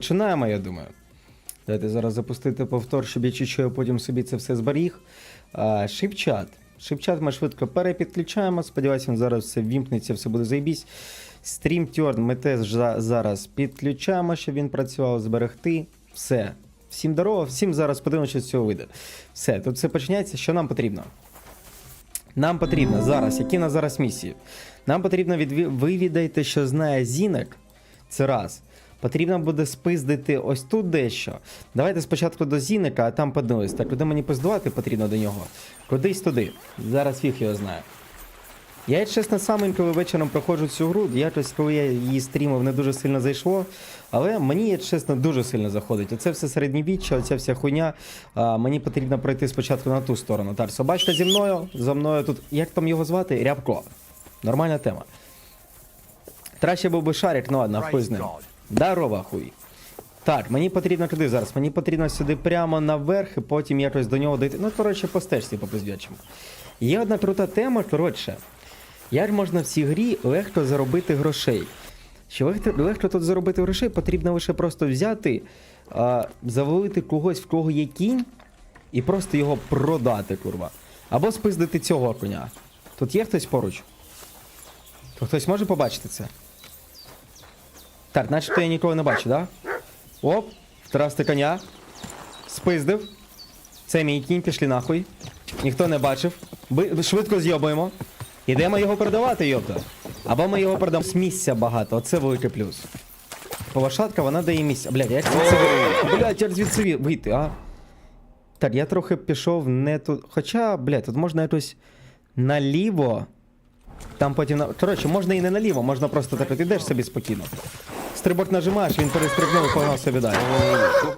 Починаємо, я думаю. Дайте зараз запустити повтор, щоб я чуть-чуть потім собі це все зберіг. Шипчат. Шипчат ми швидко перепідключаємо. Сподіваюся, він зараз все вімкнеться, все буде заєбісь. Стрімтюрн ми теж зараз підключаємо, щоб він працював, зберегти. Все. Всім здорово, всім зараз подивимося, що з цього вийде. Все, тут все починається. Що нам потрібно? Нам потрібно зараз, які в нас зараз місії? Нам потрібно відві... вивідайте, що знає Зінек. Це раз. Потрібно буде спиздити ось тут дещо. Давайте спочатку до Зіника, а там подивимось. Так, куди мені пиздувати потрібно до нього? Кудись туди. Зараз фіг його знає. Я, чесно, сам інколи вечором проходжу цю гру. Якось, коли я її стрімив, не дуже сильно зайшло. Але мені, я, чесно, дуже сильно заходить. Оце все середньовіччя, оця вся хуйня. А, мені потрібно пройти спочатку на ту сторону. Так, собачка зі мною, за мною тут. Як там його звати? Рябко. Нормальна тема. Краще був би шарик, ну ладно, хуй з ним. Здорово, хуй. Так, мені потрібно туди зараз. Мені потрібно сюди прямо наверх і потім якось до нього дойти. Ну, коротше, по стежці по пиздячому. Є одна крута тема, коротше. Як можна в цій грі легко заробити грошей? Що легко, легко тут заробити грошей, потрібно лише просто взяти, а, завалити когось, в кого є кінь, і просто його продати, курва. Або спиздити цього коня. Тут є хтось поруч? То хтось може побачити це? Так, начебто я нікого не бачу, да? Оп, втрасти коня. Спиздив. Це мій кінь, пішли нахуй. Ніхто не бачив. Би- швидко з'йобуємо. Ідемо його продавати, йопта. Або ми його продамо з місця багато, оце великий плюс. Повашатка, вона дає місця. Блядь, як звідси ви- Блядь, як звідси ві- вийти, а? Так, я трохи пішов не тут. Хоча, блядь, тут можна якось наліво. Там потім. Коротше, можна і не наліво, можна просто так от ідеш собі спокійно. Стрибок нажимаєш, він перестрибнув і погнав собі далі.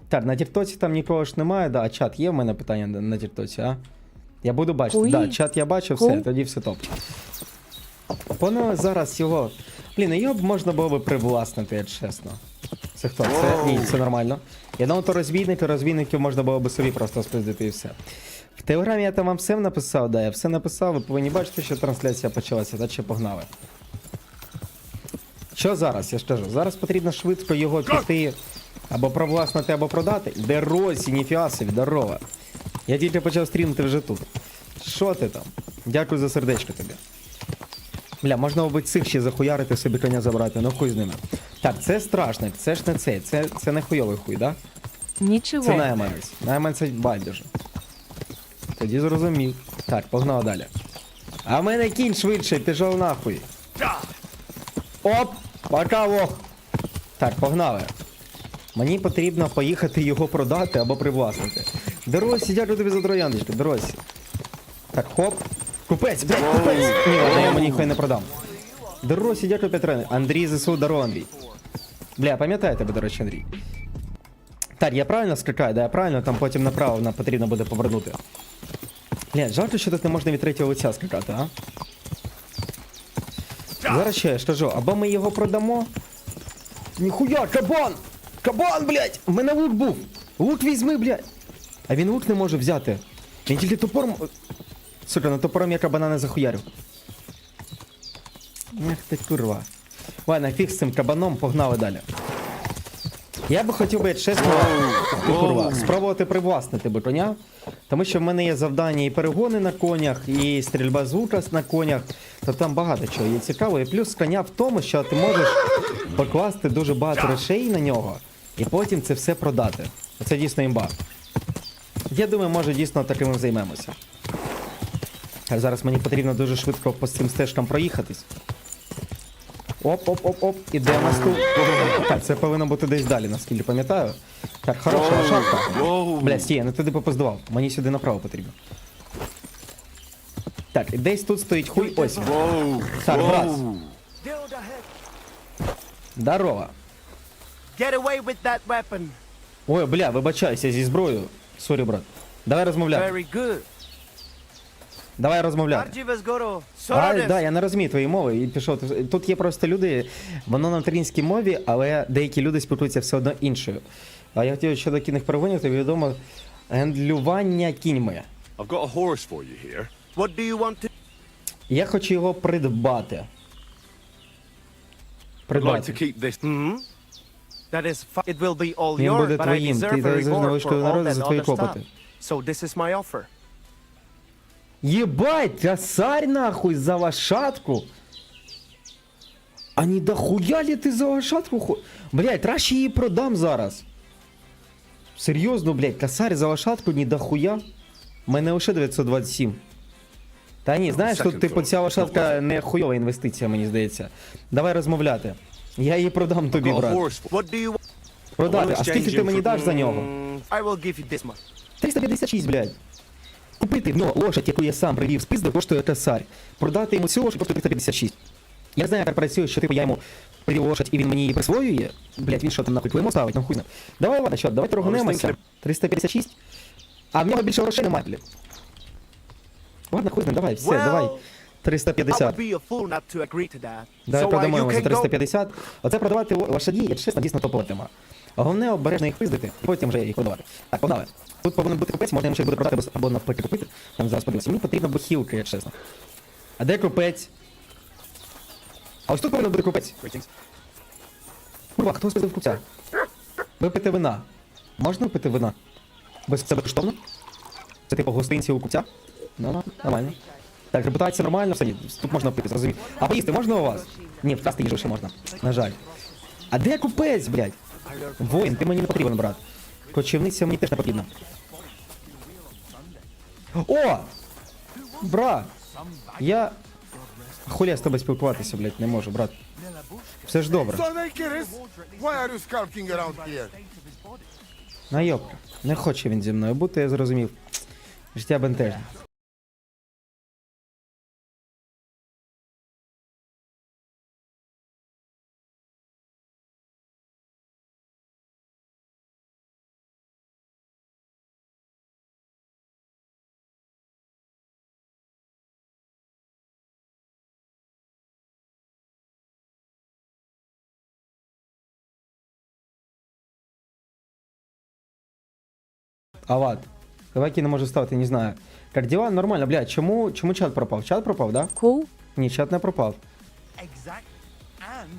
Так, на тіктоці там нікого ж немає, да, а чат є в мене питання на- на тіктоці, а? Я буду бачити. Да, чат я бачу, все, Хуй. тоді все топ. Воно зараз його. Блін, його б можна було б привласнити, як чесно. Це хто? Це ні, це нормально. Я думав, то розбійники, розбійників можна було б собі просто спиздити і все. В телеграмі я там вам все написав, да, я все написав, ви повинні бачити, що трансляція почалася, та ще погнали. Що зараз? Я ж кажу, зараз потрібно швидко його піти або провласнити, або продати. Де Росі, ніфіга здорово. Я тільки почав стрімити вже тут. Що ти там? Дякую за сердечко тобі. Бля, можна, мабуть, цих ще захуярити собі коня забрати, ну хуй з ними. Так, це страшник, це ж не цей, це, це не хуйовий хуй, да? Ничего. Це найманець. Найманець байдуже. Тоді зрозумів. Так, погнали далі. А в мене кінь швидше, пішов нахуй. Оп! Пока вох! Так, погнали. Мені потрібно поїхати його продати або привласнити. Доросі, дякую тобі за трояндочку, доросі. Так, хоп. Купець, блядь, купець! Ні, ладно, я мені ніхай не продам. Доросі, дякую Петрене. Андрій ЗСУ, здорово, Андрій. Бля, пам'ятаю тебе, до речі, Андрій. Так, я правильно скакаю, да, я правильно, там потім направо нам потрібно буде повернути. Бля, жалко, що тут не можна від третього лиця скакати, а? Зараз ще я ж кажу, або ми його продамо. Ніхуя, кабан! Кабан, блядь! У мене лук був! Лук візьми, блядь! А він лук не може взяти. Він тільки топором. Сука, на топором я кабана не захуярю. Ех ти курва. Ладно, фіг з цим кабаном, погнали далі. Я би хотів би, чесно, курва, спробувати привласнити би коня. Тому що в мене є завдання і перегони на конях, і стрільба з лука на конях. То там багато чого є цікаво. І плюс коня в тому, що ти можеш покласти дуже багато речей на нього, і потім це все продати. Це дійсно імба. Я думаю, може дійсно таким ми займемося. Зараз мені потрібно дуже швидко по цим стежкам проїхатись. Оп-оп-оп-оп. І де в нас тут? Так, це повинно бути десь далі, наскільки пам'ятаю. Так, хороша лошадка. Бля, стій, я не туди попоздував. Мені сюди направо потрібно. Так, і десь тут стоїть хуй ось. Так, брат. Здорово. Get away with that weapon. Ой, бля, вибачайся зі зброєю. Сорі, брат. Давай розмовляти. Very good. Давай розмовляти. А, да, я не розумію твої мови і пішов. Тут є просто люди, воно на українській мові, але деякі люди спілкуються все одно іншою. А я хотів щодо кінних перегонів, тобі відомо гендлювання кіньми. I've got a horse for you here. What do you want to Я хочу його придбати. Придбати. keep this. Hmm? That is it will be all Він yours, буде but I твоїм. Ти deserve a reward all народу that за твої other stuff. клопоти. So this is my offer. Єбать, косарь нахуй за лошадку. А не дохуя ли ти за лошадку хо... Блять, краще її продам зараз. Серйозно, блять, косарь за лошадку не дохуя. У мене лише 927. Та ні, знаєш, тут типу ця лошадка не хуйова інвестиція, мені здається. Давай розмовляти. Я її продам тобі, брат. Продати. А скільки ти мені даш за нього? Mm, I will give you this much. 356, блядь. Купити в нього лошадь, яку я сам привів з пизди, коштує косарь. Продати йому цю лошадь коштує 356. Я знаю, як працює, що типу я йому привів лошадь і він мені її присвоює. Блядь, він що там нахуй клеймо ставить, ну хуй знає. Давай, ладно, що, давай торгнемося. 356. А в нього більше грошей немає, блядь. Ладно, хуй давай, все, Well, давай. 350. would be a fool not to agree to that. Давай продамо за can go. 350. Оце продавати лошаді, я чесно, дійсно топова тема. Головне обережно їх пиздити, потім вже їх продавати. Так, погнали. Тут повинен бути купець, можна йому щось буде продати або- навпаки купити. Там зараз подивимося. Мені потрібна бухілка, як чесно. А де купець? А ось тут повинен бути купець. Курва, хто спіздив купця? Випити вина. Можна випити вина? Без це безкоштовно? Це типу гостинці у купця? Ну, ну, нормально. Так, репутація нормальна, все, тут можна пити, зрозумів. А поїсти можна у вас? Ні, вкрасти їжу ще можна. На жаль. А де купець, блядь? Воїн, ти мені не потрібен, брат. Кочівниця мені теж не потрібна. О! Брат! Я. Хуля з тобою спілкуватися, блядь, не можу, брат. Все ж добре. Найобка. Не хоче він зі мною бути, я зрозумів. Життя бентежне. Ават. Давай не може стати, не знаю. Как дела? Нормально, блядь, чому, чому чат пропав? Чат пропав, да? Cool. Ні, чат не пропав.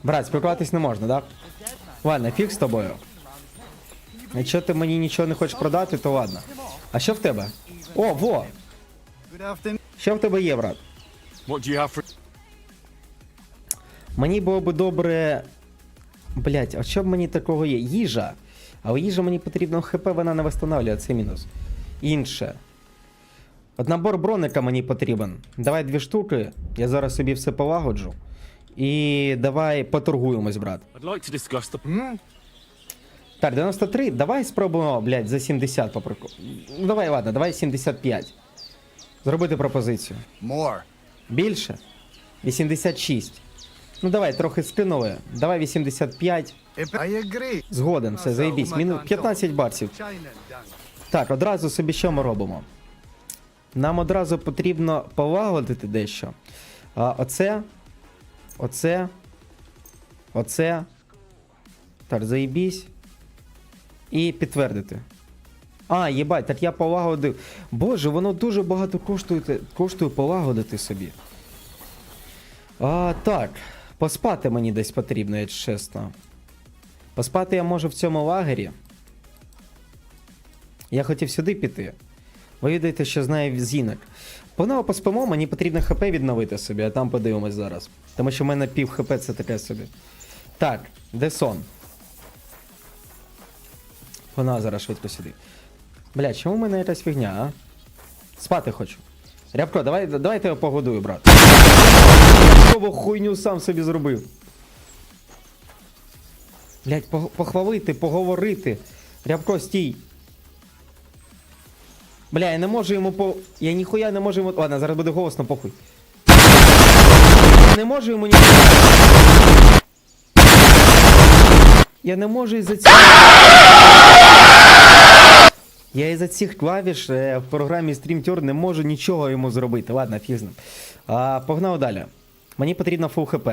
Брат, спілкуватись не можна, да? Ладно, фіг з тобою. Якщо ти мені нічого не хочеш продати, то ладно. А що в тебе? О, во! Що в тебе є, брат? What do you have for? Мені було би добре. Блять, а що б мені такого є? Їжа. Але їжа мені потрібно ХП, вона не встановлює, це мінус. Інше. От набор броника мені потрібен. Давай дві штуки. Я зараз собі все полагоджу. І давай поторгуємось, брат. Like. Так, 93, давай спробуємо, блядь, за 70 по приколу. Ну давай, ладно, давай 75. Зробити пропозицію. More. Більше? 86. Ну давай, трохи скинули. Давай 85. Згоден, все, заєбісь. Мінус 15 баксів. Так, одразу собі що ми робимо? Нам одразу потрібно полагодити дещо. А, оце. Оце. Оце. Так, заєбісь. І підтвердити. А, єбать, так я полагодив. Боже, воно дуже багато коштує, коштує полагодити собі. А, так. Поспати мені десь потрібно, якщо чесно. Поспати я можу в цьому лагері. Я хотів сюди піти. Ви відаєте, що знає зінок. Погнали поспимо, мені потрібно ХП відновити собі, а там подивимось зараз. Тому що в мене пів ХП це таке собі. Так, де сон? Вона зараз швидко сюди. Бля, чому в мене якась фігня, а? Спати хочу. Рябко, давай, давай я тебе погодую, брат. Нову хуйню сам собі зробив. Блять, похвалити, поговорити. Рябко, стій. Бля, я не можу йому по. Я ніхуя не можу йому. Ладно, зараз буде голосно, похуй. Я не можу йому ні. Я не можу із-за цих. Я із-за цих клавіш е, в програмі StreamTur не можу нічого йому зробити. Ладно, з. А, погнав далі. Мені потрібно фул хп.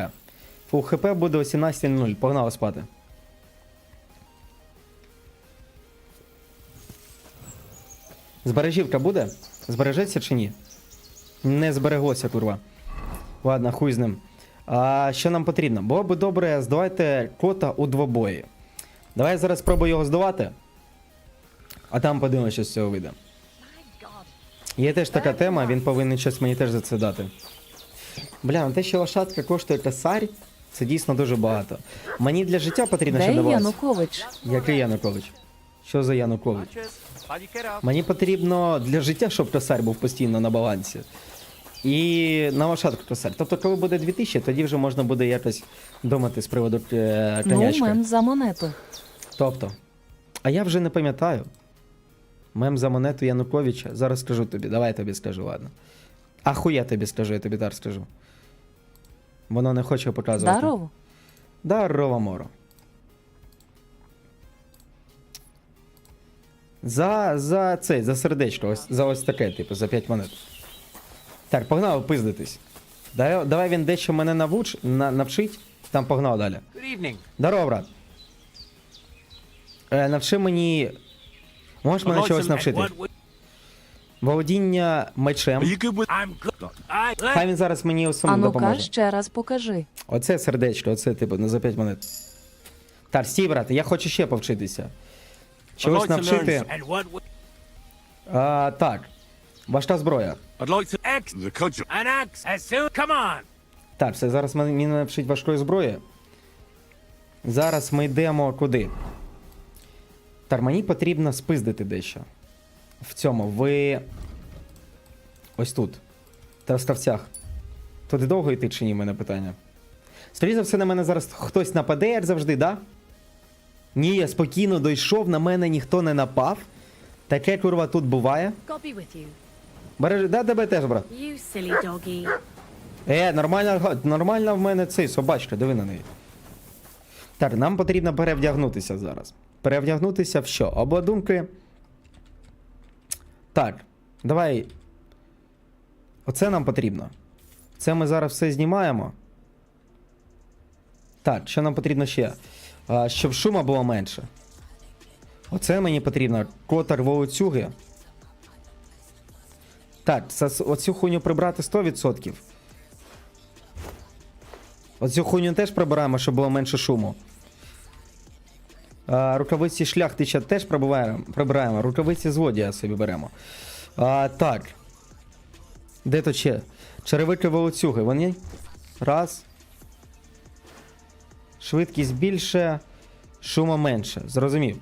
Фул хп буде о 17.00. Погнали спати. Збережівка буде? Збережеться чи ні? Не збереглося, курва. Ладно, хуй з ним. А що нам потрібно? Було би добре, здавайте кота у двобої. Давай я зараз спробую його здавати. А там подивимося, що з цього вийде. Є теж така тема, він повинен щось мені теж за це дати. Бля, ну те, що лошадка коштує косарь, це дійсно дуже багато. Мені для життя потрібно, Де щоб давалось. Янукович? Який Янукович? Що за Янукович? Мені потрібно для життя, щоб косарь був постійно на балансі. І на лошадку косарь. Тобто, коли буде 2000, тоді вже можна буде якось думати з приводу е, Ну, конячки. мем за монету. Тобто. А я вже не пам'ятаю. Мем за монету Януковича. Зараз скажу тобі, давай я тобі скажу, ладно. Ахуя тобі скажу, я тобі так скажу. Воно не хоче показувати. Здорово. Дарова моро. За, за цей, за сердечко, ось, за ось таке, типу, за 5 монет. Так, погнав пиздитись. Давай, давай він дещо мене навуч, на, навчить, там погнав далі. Good evening. Здорово, брат. Е, навчи мені. Можеш мене чогось навчити? Володіння мечем. Хай він зараз мені у А самому ну-ка, допоможе. ще раз покажи. Оце сердечко, оце типу, не за 5 монет. Так, стій, брате, я хочу ще повчитися. Чогось like навчити. what? А, так. Важка зброя. Так, все, зараз мене мені навчить важкої зброї. Зараз ми йдемо куди? Так, мені потрібно спиздити дещо. В цьому. Ви. Ось тут. Та в ставцях. Туди довго йти чи ні, в мене питання. Скоріше за все, на мене зараз хтось нападе, як завжди, да? Ні, я спокійно дійшов, на мене ніхто не напав. Таке курва тут буває. Бережи, да, тебе теж, брат. Е, нормальна, нормальна в мене цей собачка, диви на неї. Так, нам потрібно перевдягнутися зараз. Перевдягнутися в що? Обладунки. Так, давай. Оце нам потрібно. Це ми зараз все знімаємо. Так, що нам потрібно ще? А, щоб шума було менше. Оце мені потрібно. Котар волоцюги. Так, оцю хуйню прибрати 100%. Оцю хуйню теж прибираємо, щоб було менше шуму. Рукавиці шляхтича теж прибираємо. Рукавиці злодія собі беремо. А, так. Де то ще? Черевики волоцюги. Вони. Раз. Швидкість більше, шуму менше. Зрозумів.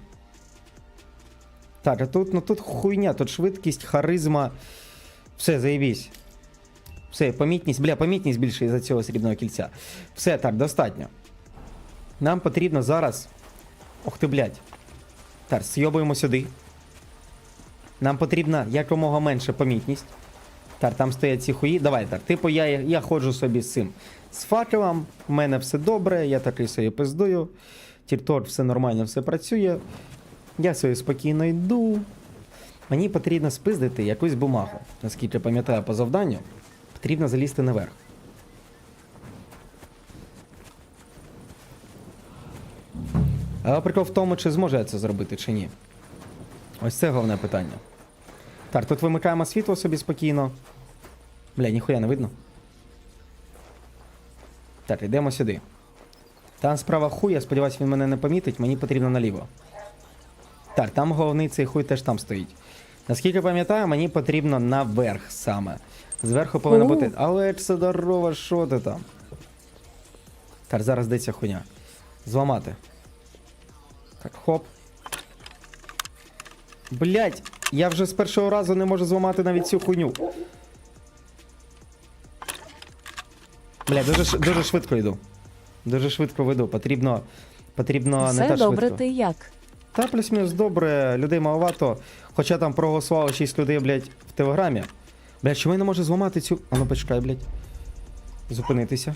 Так, а тут, ну тут хуйня, тут швидкість, харизма. Все, заєбісь. Все, помітність, бля, помітність більше із-за цього срібного кільця. Все, так, достатньо. Нам потрібно зараз. Ох ти, блядь. Так, зйобуємо сюди. Нам потрібна якомога менше помітність. Так, там стоять ці хуї. Давай так. Типу, я, я ходжу собі з цим. З факелом, в мене все добре, я такий собі пиздую. Тіртор, все нормально, все працює. Я собі спокійно йду. Мені потрібно спиздити якусь бумагу. Наскільки пам'ятаю по завданню, потрібно залізти наверх. Але прикол в тому, чи зможу я це зробити, чи ні. Ось це головне питання. Так, тут вимикаємо світло собі спокійно. Бля, ніхуя не видно. Так, йдемо сюди. Там справа хуй, я сподіваюся, він мене не помітить, мені потрібно наліво. Так, там головний цей хуй теж там стоїть. Наскільки пам'ятаю, мені потрібно наверх саме. Зверху повинно бути. Але це здорово, що ти там? Так, зараз де ця хуйня. Зламати. Так, хоп. Блять, я вже з першого разу не можу зламати навіть цю хуйню. Бля, дуже, дуже швидко йду. Дуже швидко веду. Потрібно. Потрібно не Все так добре, швидко. ти як? Та плюс-мінус добре, людей маловато. Хоча там проголосувало 6 людей, блядь, в телеграмі. Блядь, чому я не можу зламати цю. А ну почекай, блядь. Зупинитися.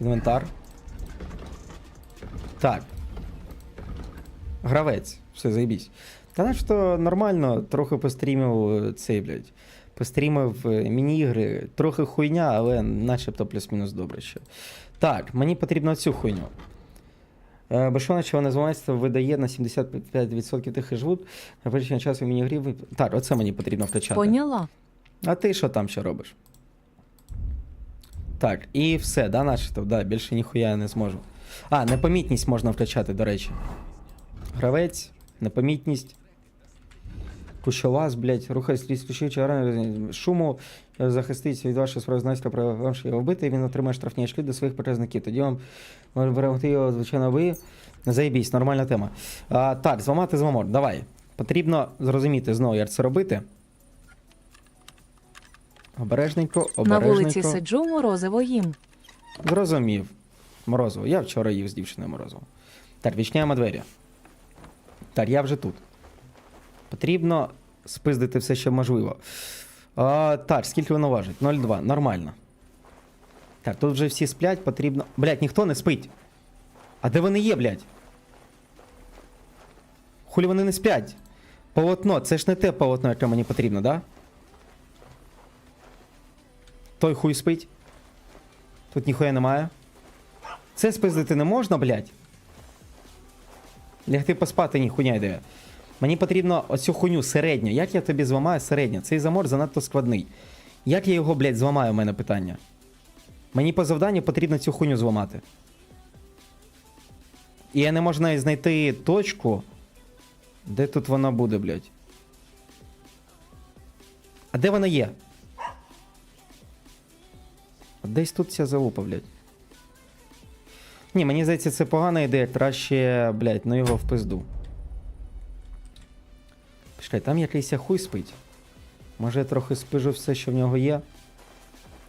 Інвентар. Так. Гравець. Все, заєбісь. Та начебто нормально, трохи пострімив е, цей, блядь. Пострімив е, міні-ігри. Трохи хуйня, але начебто плюс-мінус добре ще. Так, мені потрібно цю хуйню. Е, Бешона, чого називається, видає на 75% тих і живуть. На перший час у міні-грі вип... Так, оце мені потрібно вкачати. Поняла. А ти що там ще робиш? Так, і все, да, начебто, да, більше ніхуя я не зможу. А, непомітність можна вкачати, до речі. Гравець, непомітність. Кущолаз, блядь, рухайся ліс ключі, шуму, е, захиститься від вашого справознавства про його вбити, і він отримає штрафні очки до своїх показників. Тоді вам може його, звичайно, ви. Заєбісь, нормальна тема. А, так, зламати зламор, давай. Потрібно зрозуміти знову, як це робити. Обережненько, На вулиці сиджу, морозиво їм. Зрозумів. Морозиво. Я вчора їв з дівчиною морозиво. Так, відчиняємо двері. Так, я вже тут. Потрібно спиздити все, що можливо. А, так, скільки воно важить? 0,2. Нормально. Так, тут вже всі сплять, потрібно. Блять, ніхто не спить. А де вони є, блядь? Хулі вони не сплять? Полотно, це ж не те полотно, яке мені потрібно, да? Той хуй спить. Тут ніхуя немає. Це спиздити не можна, блядь. Лягти поспати ніхуя йде. Мені потрібно оцю хуйню середню. Як я тобі зламаю середню? Цей замор занадто складний. Як я його, блядь, зламаю, у мене питання. Мені по завданню потрібно цю хуйню зламати. І я не можу навіть знайти точку. Де тут вона буде, блядь? А де вона є? Десь тут ця залупа, блядь. Ні, мені здається, це погана ідея. Краще, блядь, ну його в пизду. Почекай, там якийсь хуй спить. Може я трохи спижу все, що в нього є.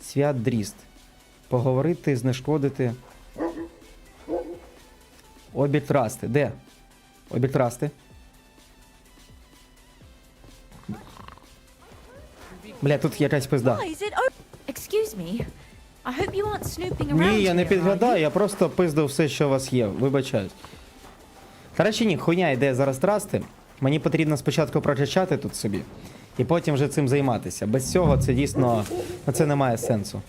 Свят дріст. Поговорити, знешкодити. Обі трасти. Де? Обі трасти. Бля, тут якась пизда. Ні, я не підглядаю, я просто пиздив все, що у вас є. Вибачаюсь. Коротше, ні, хуйня йде зараз трасти. Мені потрібно спочатку прокачати тут собі, і потім вже цим займатися. Без цього це дійсно. ну, Це не має сенсу.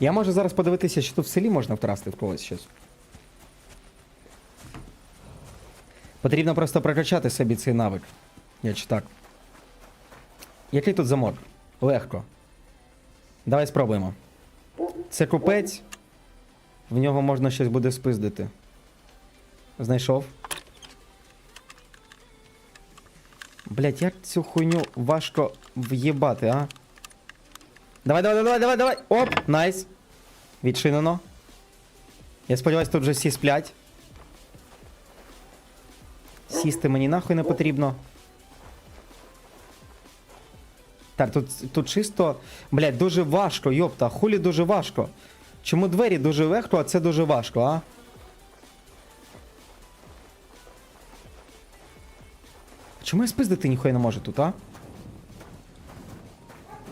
Я можу зараз подивитися, що тут в селі можна втрасти в когось щось. Потрібно просто прокачати собі цей навик. Я чи так. Який тут замок? Легко. Давай спробуємо. Це купець. В нього можна щось буде спиздити. Знайшов. Блять, як цю хуйню важко в'єбати, а? Давай, давай, давай, давай, давай! Оп! Найс! Відчинено. Я сподіваюся, тут вже всі сплять. Сісти мені нахуй не потрібно. Так, тут, тут чисто. Блять, дуже важко, йопта, хулі дуже важко. Чому двері дуже легко, а це дуже важко, а? Чому я спиздити ніхуя не можу тут, а?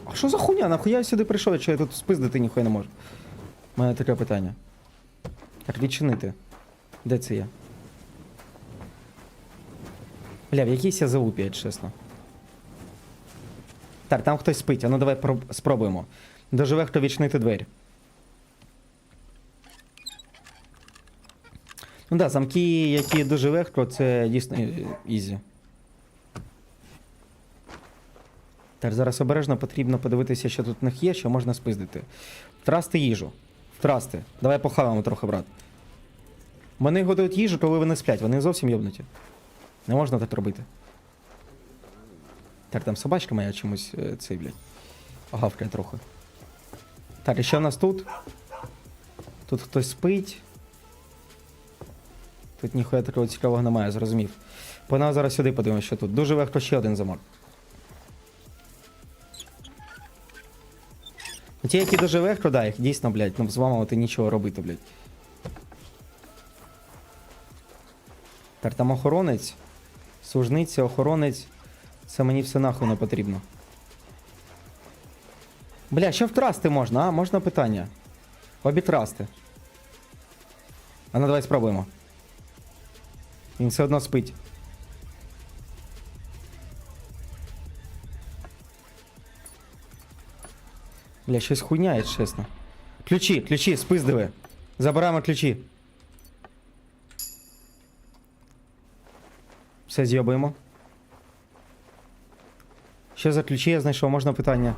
А що за хуйня? Нахуя я сюди прийшов, якщо я тут спиздити ніхуя не можу? У мене таке питання. Так, відчинити. Де це я? Бля, в якійсь я залупі, чесно. Так, там хтось спить, а ну давай спробуємо. Доживе хто відчинити двері. Ну да, замки, які дуже легко, це дійсно ізі. Так, зараз обережно потрібно подивитися, що тут в них є, що можна спиздити. Втрасти їжу. Втрасти. Давай похаваємо трохи, брат. Вони готують їжу, коли вони сплять. Вони зовсім йобнуті. Не можна так робити. Так, там собачка моя чомусь е, цей, блядь. Гавкає трохи. Так, і що в нас тут? Тут хтось спить. Тут ніхуя такого цікавого немає, зрозумів. Погнав зараз сюди подивимося, що тут. Дуже легко ще один замок. Ті, які дуже легко, да, їх дійсно, блядь, ну взламувати нічого робити, блядь. Так, там охоронець. Служниця, охоронець. Це мені все нахуй не потрібно. Бля, що втрасти можна, а? Можна питання? Обітрасти. А ну давай спробуємо. Він все одно спить. Бля, щось хуйня, якщо чесно. Ключі, ключі, спиздили. Забираємо ключі. Все з'єбуємо. Що за ключі я знайшов? Можна питання.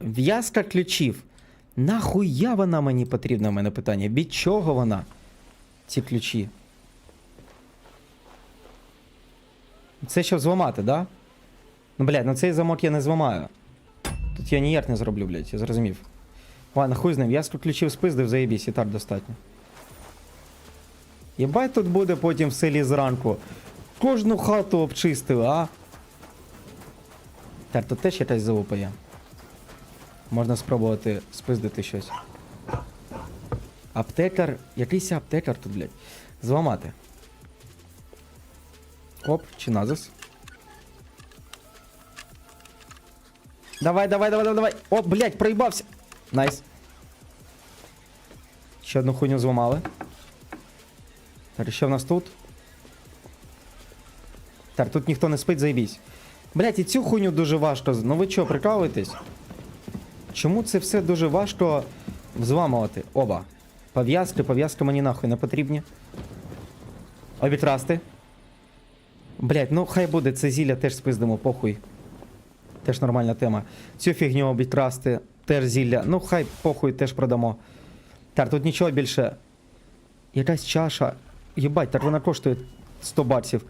В'язка ключів. Нахуя вона мені потрібна, в мене питання? Від чого вона? Ці ключі. Це щоб зламати, да? Ну, блядь, ну цей замок я не зламаю. Тут я ніяк не зроблю, блядь, я зрозумів. Ладно, хуй з ним, 100 ключів спиздив, заєбісь, і так достатньо. Єбать тут буде потім в селі зранку. Кожну хату обчистили, а? Так, тут теж якась залупа є. Можна спробувати спиздити щось. Аптекар. Якийсь аптекар тут, блядь. Зламати. Оп, чи назис. Давай, давай, давай, давай, давай. О, блядь, проїбався. Найс. Ще одну хуйню зламали. Так, що в нас тут? Так, тут ніхто не спить, заєбісь. Блять, і цю хуйню дуже важко. Ну ви чого, прикалуєтесь? Чому це все дуже важко взламувати? Оба. Пов'язки, пов'язки мені нахуй не потрібні. Обітрасти. Блять, ну хай буде, це зілля теж спиздимо, похуй. Теж нормальна тема. Цю фігню обітрасти, теж зілля. Ну хай похуй теж продамо. Так, тут нічого більше. Якась чаша. Єбать, так вона коштує 100 баксів.